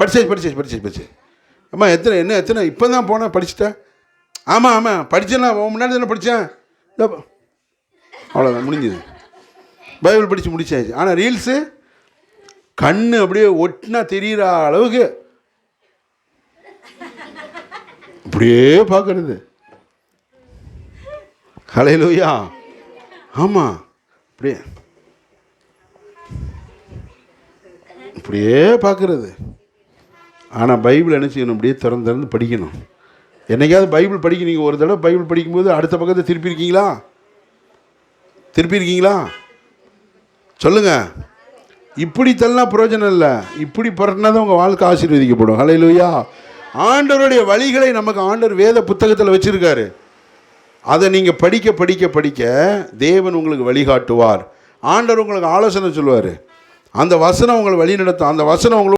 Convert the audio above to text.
படிச்சாச்சு படிச்சாச்சு படிச்சாச்சு படிச்சு அம்மா எத்தனை என்ன எத்தனை? இப்போ தான் போனேன் படிச்சுட்டேன் ஆமாம் ஆமாம் படித்தேன்னா உன் முன்னாடி தானே படித்தேன் அவ்வளோதான் முடிஞ்சுது. பைபிள் படித்து முடிச்சாச்சு. ஆனால் ரீல்ஸு கண் அப்படியே ஒட்டினா தெரிகிற அளவுக்கு அப்படியே பார்க்கறது. ஹலையிலூயா ஆமாம் அப்படியே. இப்படியே பார்க்கறது. ஆனால் பைபிள் என்ன செய்யணும்? அப்படியே திறந்து திறந்து படிக்கணும். என்னைக்காவது பைபிள் படிக்க நீங்கள் ஒரு தடவை பைபிள் படிக்கும்போது அடுத்த பக்கத்தை திருப்பி இருக்கீங்களா திருப்பி இருக்கீங்களா சொல்லுங்கள் இப்படி தள்ளலாம் பிரயோஜனம் இல்லை. இப்படி புரட்டினா தான் உங்கள் வாழ்க்கை ஆசீர்வதிக்கப்படும். ஹலையிலுயா ஆண்டவருடைய வழிகளை நமக்கு ஆண்டவர் வேத புத்தகத்தில் வச்சுருக்காரு. அதை நீங்கள் படிக்க படிக்க படிக்க தேவன் உங்களுக்கு வழிகாட்டுவார். ஆண்டவர் உங்களுக்கு ஆலோசனை சொல்லுவார். அந்த வசனம் உங்களை வழி நடத்தும் அந்த வசனம் உங்களுக்கு